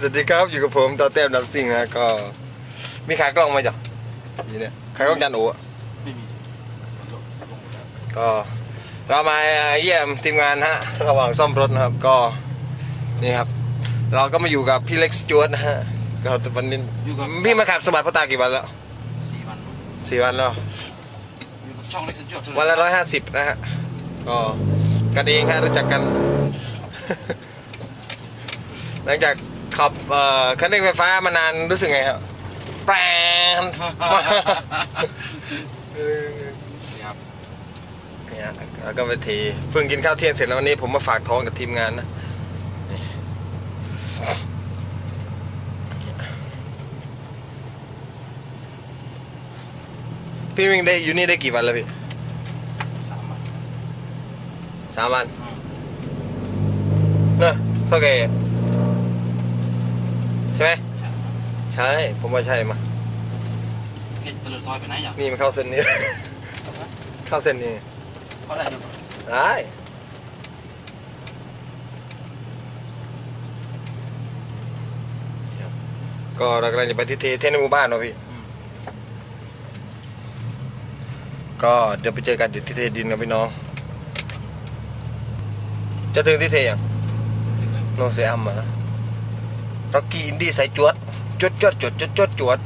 สวัสดีครับอยู่กับผมต่อเต้มดับซิงนะก็ มีขากล้องไหมาจ้ะนี่เนี่ยขากล้องจันโออะไม่มีมันลงลงหมดแล้วก็เรามาเยี่ยมทีมงานฮะระหว่างซ่อมรถนะครับก็นี่ครับ เราก็มาอยู่กับพี่เล็กสจวตนะฮะก็วันนี้อยู่กับ พี่มาขับสบัดพ่อตากี่วันแล้วสี่วันสี่วันแล้วอยู่กับช่องเล็กสุดยอดเท่าวันไหร่ละร้อยห้าสิบนะฮะก็กันเองฮะรู้จักกัน หลังจาก ขับเอ่อคันเร่งไฟฟ้ามานานรู้สึกไงครับแปรนเออครับเนี่ยแล้วก็ไปทีเพิ่งกินข้าวเที่ยงเสร็จแล้ววันนี้ผมมาฝากท้องกับทีมงานนะนี่พี่วิ่งได้อยู่นี่ได้กี่วันแล้วพี่สามวันสามวันอืมเนอะเท่าแก ใช่ไหมใช่ใช่ ผมว่าใช่มาแกจะตะลุยซอยไปไหนอย่างนี่มันเข้าเส้นนี้ เข้าเส้นนี้ก็ได้ดูได้ก็เรากำลังจะไปที่เทเทนในหมู่บ้านเนาะพี่อืมก็เดี๋ยวไปเจอกันอยู่ที่เทดินกับพี่น้อง จะถึงที่เทยังถึงแล้วโนเซอัมมานะ ร็อกกี้อินดี้ใส่จวดจวดจวดจวดจวดจวดจวด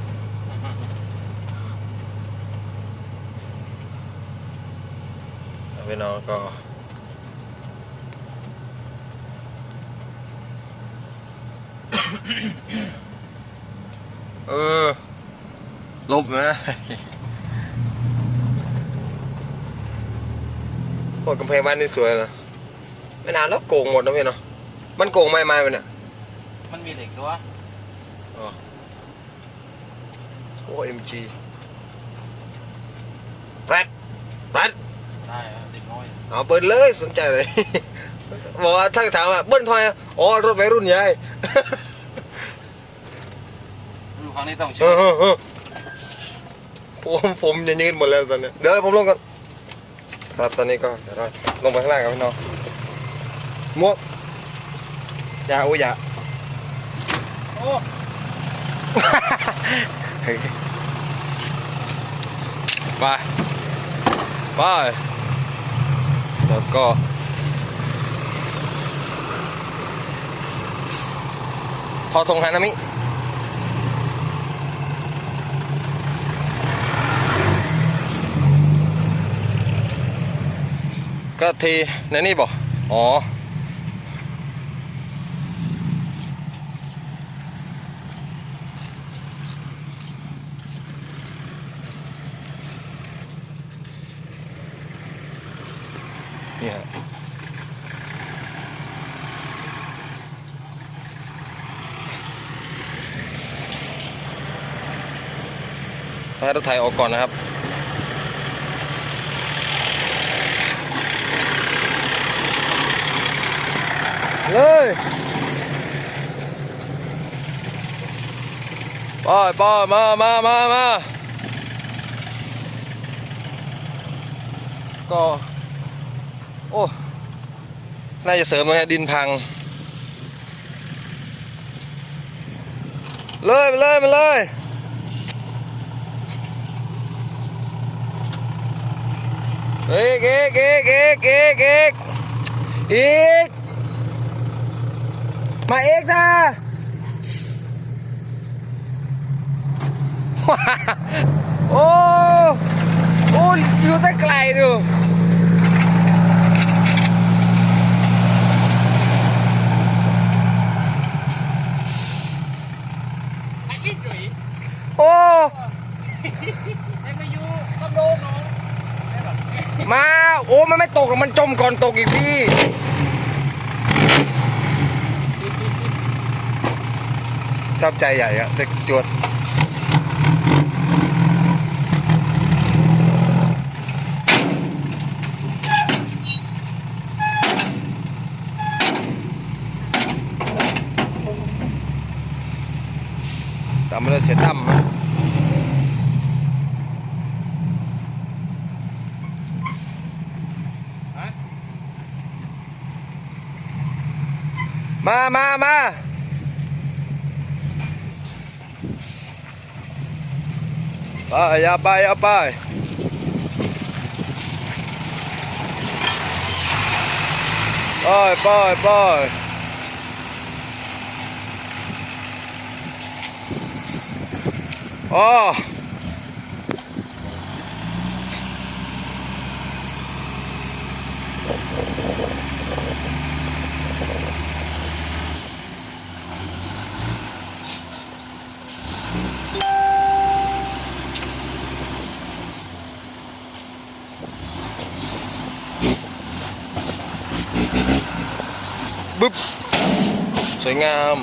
พี่น้องก็เออลบนะโคตรกำแพงบ้านนี่สวยนะไม่นานแล้วโกงหมดนะพี่เนาะมันโกงไม่ไม่ไปเนี่ย มันมีเหล็กด้วยโอ้เอ็มจีแปดแปดได้ครับเด็กน้อยเอาเปิดเลยสนใจเลย บอกว่าถ้าถามว่าเบิ้ลทำไมอ๋อรถวัยรุ่นยายดูครั้งนี้ต้องเอเชื่ออเออเออผมผมจะยืนหมดแล้วตอนเนี้ยเดี๋ยวผมลงก่อนครับตอนนี้ก็เดี๋ยวเราลงไปข้างล่างกับพี่น้องมวกอย่าอุ้ยอย่าโอ้เฮ้ย ไปไปแล้วก็พอทงฮานามิก็ทีในนี่บ่อ๋อ นี่ฮะให้รถไถออกก่อนนะครับเลยไปไปมามามามาก็ โอ้ น่าจะเสริมตรงนี้ดินพัง เลยไปเลยไปเลยเอกเอกเอกเอกเอกเอกอีกมาเอกจ้าโอ้ โอ้อยู่แต่ไกลดู ไอ้ลิ้นดุย โอ้ ไอ้มาอยู่ต้องโดนน้อง มา โอ้ มันไมันจมก่อนตกอีกพี่ ชอบใจใหญ่อะเด็กสจวดตามมาเลยเสียตั้มนะ มามามาไปเอาไปเอาไปไปไปไปอ๋อ บึ๊บสวยงาม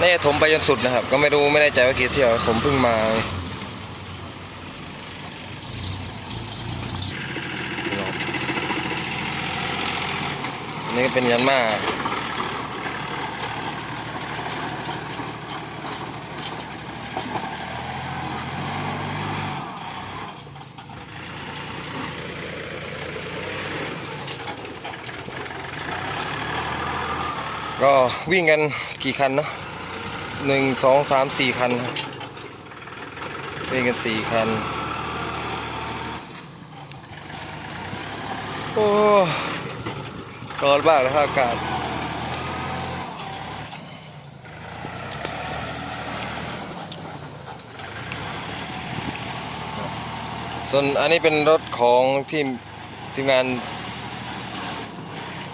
น่าจะถมไปจนสุดนะครับ ก็ไม่รู้ไม่แน่ใจว่ากี่เที่ยวผมเพิ่งมาอันนี่ก็เป็นยันมาก ก็วิ่งกันกี่คันเนาะหนึ่งสองสามสี่คันวิ่งกันสี่คัน โอ้ร้อนมากนะครับอากาศส่วนอันนี้เป็นรถของทีมทีมงาน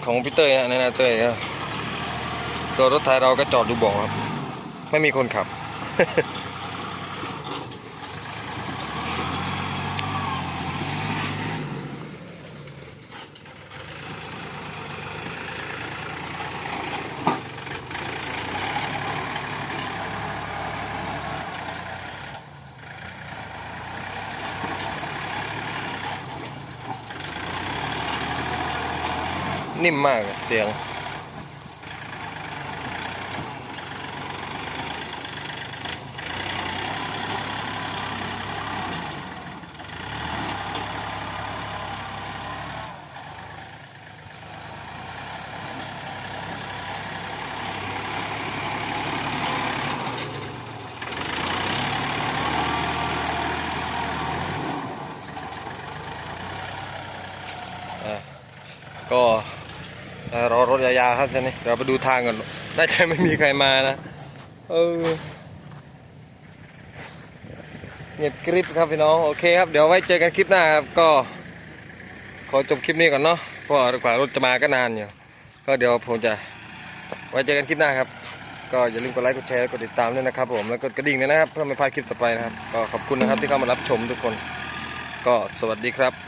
ของพี่เตยนะนนาเตยครับ ส่วนรถไทยเราก็จอดดูบอกครับ ไม่มีคนขับ นิ่มมากเสียง ก็รอรถยาวๆครับท่านนี่เราไปดูทางก่อนน่าจะไม่มีใครมานะเออเงียบกริบครับพี่น้องโอเคครับเดี๋ยวไว้เจอกันคลิปหน้าครับก็ขอจบคลิปนี้ก่อนเนาะเพราะกว่ารถจะมาก็นานอยู่ก็เดี๋ยวผมจะไว้เจอกันคลิปหน้าครับ ก็อย่าลืมกดไลค์กดแชร์กดติดตามด้วยนะครับผมแล้วกดกระดิ่งด้วยนะครับเพื่อไม่พลาดคลิปต่อไปนะครับ ก็ขอบคุณนะครับที่เข้ามารับชมทุกคน ก็สวัสดีครับ